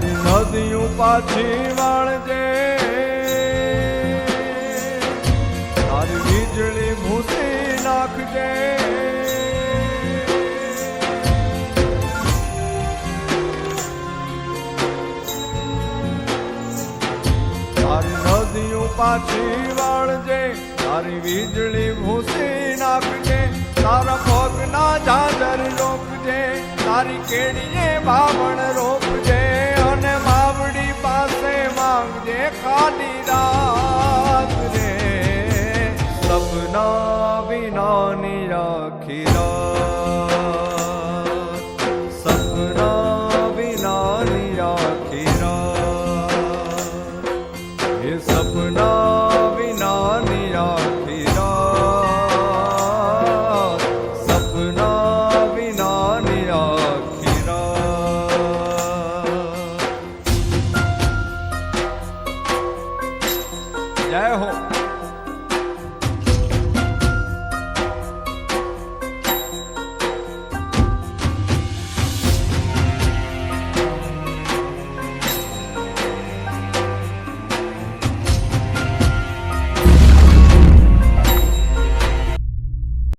તારી નદીયું પાછી વાળજે. તારી વીજળી ભૂસી નાખજે. તારી નદીયું પાછી વાળજે. તારી વીજળી ભૂસી નાખજે. તારા પગના જાદર રોપજે તારી કેડીએ બાવણ રોપજે ਸਾਡੀ ਰਾਤ ਰੇ ਸਪਨਾ ਬਿਨਾ ਨੀ ਆਖੀ ਰਾਤ ਸਪਨਾ ਬਿਨਾ ਨੀ ਆਖੀ ਰਾਤ ਇਹ ਸਪਨਾ Yeah.